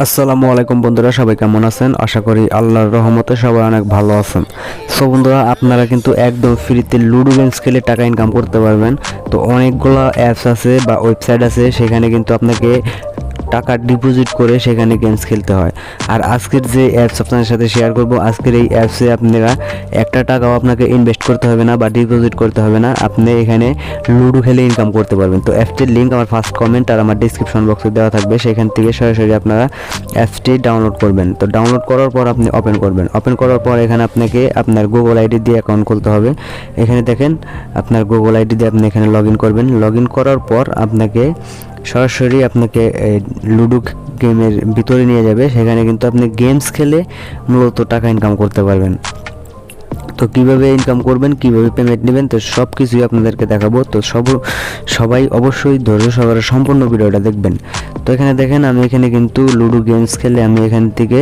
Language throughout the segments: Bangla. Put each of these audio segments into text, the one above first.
আসসালামু আলাইকুম বন্ধুরা, সবাই কেমন আছেন? আশা করি আল্লাহর রহমতে সবাই অনেক ভালো আছেন। সো বন্ধুরা, আপনারা কিন্তু একদম ফ্রিতে লুডো গেমস খেলে টাকা ইনকাম করতে পারবেন। তো অনেকগুলো অ্যাপস আছে বা ওয়েবসাইট আছে, সেখানে কিন্তু আপনাকে টাকা ডিপোজিট করে সেখানে গেমস খেলতে হয়। আর আজকের যে অ্যাপস আপনাদের সাথে শেয়ার করব, আজকের এই অ্যাপসে আপনারা একটা টাকাও আপনাকে ইনভেস্ট করতে হবে না বা ডিপোজিট করতে হবে না। আপনি এখানে লুডো খেলে ইনকাম করতে পারবেন। তো অ্যাপসটির লিঙ্ক আমার ফার্স্ট কমেন্ট আর আমার ডিসক্রিপশন বক্সে দেওয়া থাকবে। সেখান থেকে সরাসরি আপনারা অ্যাপসটি ডাউনলোড করবেন। তো ডাউনলোড করার পর আপনি ওপেন করবেন। ওপেন করার পর এখানে আপনাকে আপনার গুগল আইডি দিয়ে অ্যাকাউন্ট খুলতে হবে। এখানে দেখেন, আপনার গুগল আইডি দিয়ে আপনি এখানে লগ করবেন। লগ করার পর আপনাকে সরাসরি আপনাকে লুডো গেমের ভিতরে নিয়ে যাবে। সেখানে কিন্তু আপনি গেমস খেলে মূলত টাকা ইনকাম করতে পারবেন। তো কীভাবে ইনকাম করবেন, কীভাবে পেমেন্ট নেবেন, তো সব কিছুই আপনাদেরকে দেখাবো। তো সব, সবাই অবশ্যই ধৈর্য সহকারে সম্পূর্ণ ভিডিওটা দেখবেন। তো এখানে দেখেন, আমি এখানে কিন্তু লুডো গেমস খেলে আমি এখান থেকে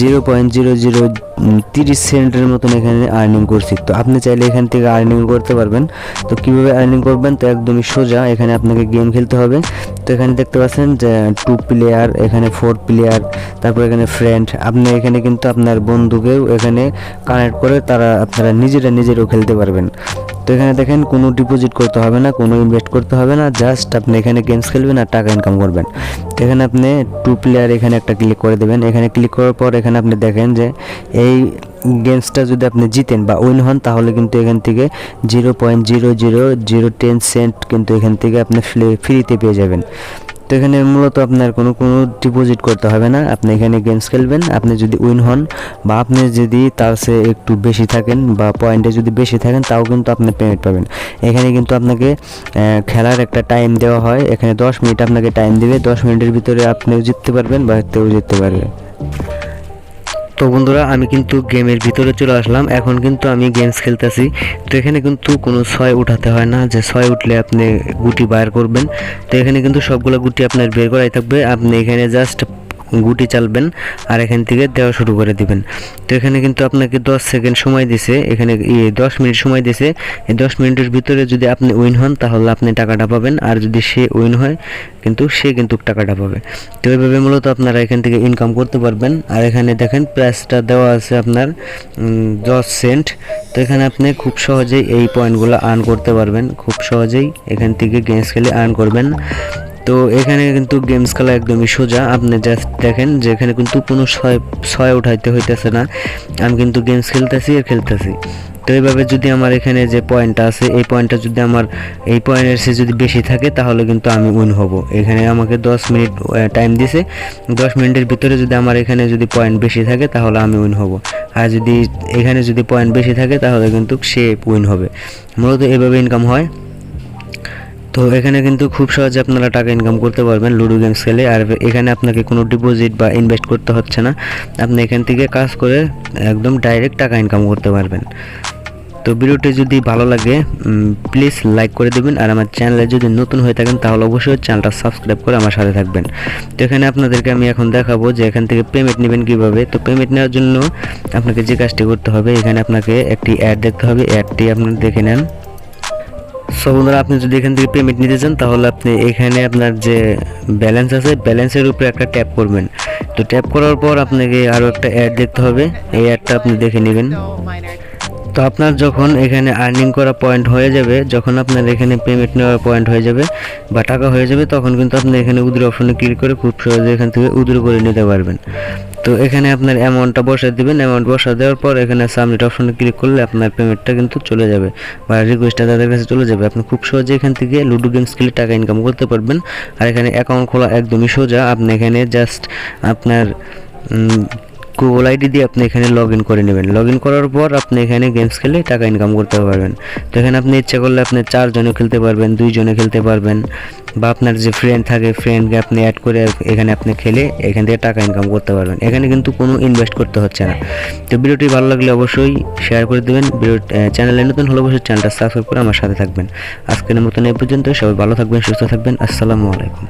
জিরো পয়েন্ট জিরো জিরো তিরিশ সেন্টের মতন এখানে আর্নিং করছি। তো আপনি চাইলে এখান থেকে আর্নিং করতে পারবেন। তো কীভাবে আর্নিং করবেন, তো একদমই সোজা এখানে আপনাকে গেম খেলতে হবে। তো এখানে দেখতে পাচ্ছেন যে টু প্লেয়ার এখানে ফোর প্লেয়ার তারপর এখানে ফ্রেন্ড আপনি এখানে কিন্তু আপনার বন্ধুকেও এখানে কানেক্ট করে তারা, আপনারা নিজেরা নিজেরও খেলতে পারবেন। তো এখানে দেখেন কোনো ডিপোজিট করতে হবে না, কোনো ইনভেস্ট করতে হবে না জাস্ট আপনি এখানে গেমস খেলবেন আর টাকা ইনকাম করবেন। তো এখানে আপনি টু প্লেয়ার এখানে একটা ক্লিক করে দেবেন। এখানে ক্লিক করার পর এখানে আপনি দেখেন যে এই গেমসটা যদি আপনি জিতেন বা উইন হন, তাহলে কিন্তু এখান থেকে zero point zero zero zero ten cent কিন্তু এখান থেকে আপনি ফ্রিতে পেয়ে যাবেন। তো এখানে মূলত আপনার কোনো কোনো ডিপোজিট করতে হবে না। আপনি এখানে গেমস খেলবেন। আপনি যদি উইন হন বা আপনি যদি তার সে একটু বেশি থাকেন বা পয়েন্টে যদি বেশি থাকেন, তাও কিন্তু আপনি পেমেন্ট পাবেন। এখানে কিন্তু আপনাকে খেলার একটা টাইম দেওয়া হয়। এখানে দশ মিনিট আপনাকে টাইম দেবে। দশ মিনিটের ভিতরে আপনিও জিততে পারবেন বা কেউ জিততে পারবে। তো বন্ধুরা, আমি কিন্তু গেমের ভিতরে চলে আসলাম। এখন কিন্তু আমি গেমস খেলতেছি। তো এখানে কিন্তু কোনো ছয় উঠাতে হয় না। যে ছয় উঠলে আপনি গুটি বার করবেন। তো এখানে কিন্তু সবগুলো গুটি আপনার বের করাই থাকবে। আপনি এখানে জাস্ট গুটি চালবেন আর এখান থেকে দেওয়া শুরু করে দিবেন। তো এখানে কিন্তু আপনাকে দশ সেকেন্ড সময় দিছে, এখানে ইয়ে দশ মিনিট সময় দিছে। এই দশ মিনিটের ভিতরে যদি আপনি উইন হন, তাহলে আপনি টাকাটা পাবেন। আর যদি সে উইন হয়, কিন্তু সে কিন্তু টাকাটা পাবে। তো এইভাবে মূলত আপনারা এখান থেকে ইনকাম করতে পারবেন। আর এখানে দেখেন প্রাইসটা দেওয়া আছে আপনার দশ সেন্ট তো এখানে আপনি খুব সহজেই এই পয়েন্টগুলো আর্ন করতে পারবেন। খুব সহজেই এখান থেকে গেমস খেলে আর্ন করবেন। তো এখানে কিন্তু গেমস খেলা একদমই সোজা। আপনি জাস্ট দেখেন যে এখানে কিন্তু কোনো ছয় ছয় উঠাইতে হইতেছে না। আমি কিন্তু গেমস খেলতেছি আর খেলতেছি। তো এইভাবে যদি আমার এখানে যে পয়েন্টটা আছে, এই পয়েন্টটা যদি আমার, এই পয়েন্টের সে যদি বেশি থাকে, তাহলে কিন্তু আমি উইন হব। এখানে আমাকে দশ মিনিট টাইম দিছে। দশ মিনিটের ভিতরে যদি আমার এখানে যদি পয়েন্ট বেশি থাকে, তাহলে আমি উইন হব। আর যদি এখানে যদি পয়েন্ট বেশি থাকে, তাহলে কিন্তু সে উইন হবে। মূলত এভাবে ইনকাম হয়। তো এখানে কিন্তু খুব সহজে আপনারা টাকা ইনকাম করতে পারবেন লুডো গেমস খেলে, আর এখানে আপনাকে কোনো ডিপোজিট বা ইনভেস্ট করতে হচ্ছে না। আপনি এখান থেকে কাজ করে একদম ডাইরেক্ট টাকা ইনকাম করতে পারবেন। তো ভিডিওটি যদি ভালো লাগে প্লিজ লাইক করে দেবেন, আর আমার চ্যানেলে যদি নতুন হয়ে থাকেন, তাহলে অবশ্যই চ্যানেলটা সাবস্ক্রাইব করে আমার সাথে থাকবেন। তো এখানে আপনাদেরকে আমি এখন দেখাবো যে এখান থেকে পেমেন্ট নেবেন কীভাবে। তো পেমেন্ট নেওয়ার জন্য আপনাকে যে কাজটি করতে হবে, এখানে আপনাকে একটি অ্যাড দেখতে হবে। অ্যাডটি আপনি দেখে নেন। সো বন্ধুরা, আপনি যদি এখান থেকে পেমেন্ট নিতে চান, তাহলে আপনি এখানে আপনার যে ব্যালেন্স আছে ব্যালেন্সের উপরে একটা ট্যাপ করবেন। তো ট্যাপ করার পর আপনাকে আরও একটা অ্যাড দেখতে হবে। এই অ্যাডটা আপনি দেখে নেবেন। তো আপনার যখন এখানে আর্নিং করা পয়েন্ট হয়ে যাবে, যখন আপনার এখানে পেমেন্ট নেওয়ার পয়েন্ট হয়ে যাবে বা টাকা হয়ে যাবে, তখন কিন্তু আপনি এখানে উদ্র অপশনে ক্লিক করে খুব সহজে এখান থেকে উদ্র করে নিতে পারবেন। তো এখানে আপনার অ্যামাউন্টটা বসায় দেবেন। অ্যামাউন্ট বসা দেওয়ার পর এখানে সাবমিট অপশনে ক্লিক করলে আপনার পেমেন্টটা কিন্তু চলে যাবে বা রিকোয়েস্টটা তাদের কাছে চলে যাবে। আপনি খুব সহজে এখান থেকে লুডো গেমস খেলে টাকা ইনকাম করতে পারবেন। আর এখানে অ্যাকাউন্ট খোলা একদমই সোজা। আপনি এখানে জাস্ট আপনার গুগল আইডি দিয়ে আপনি এখানে লগ ইন করে নেবেন। লগ ইন করার পর আপনি এখানে গেমস খেলে টাকা ইনকাম করতে পারবেন। তো এখানে আপনি ইচ্ছা করলে আপনি চারজনে খেলতে পারবেন দুইজনে খেলতে পারবেন বা আপনার যে ফ্রেন্ড থাকে ফ্রেন্ডকে আপনি অ্যাড করে এখানে আপনি খেলে এখান থেকে টাকা ইনকাম করতে পারবেন। এখানে কিন্তু কোনো ইনভেস্ট করতে হচ্ছে না। তো ভিডিওটি ভালো লাগলে অবশ্যই শেয়ার করে দেবেন। ভিডিও চ্যানেলে নতুন হলে অবশ্যই চ্যানেলটা সাবস্ক্রাইব করে আমার সাথে থাকবেন। আজকের মতন এই পর্যন্ত সবাই ভালো থাকবেন, সুস্থ থাকবেন। আসসালামু আলাইকুম।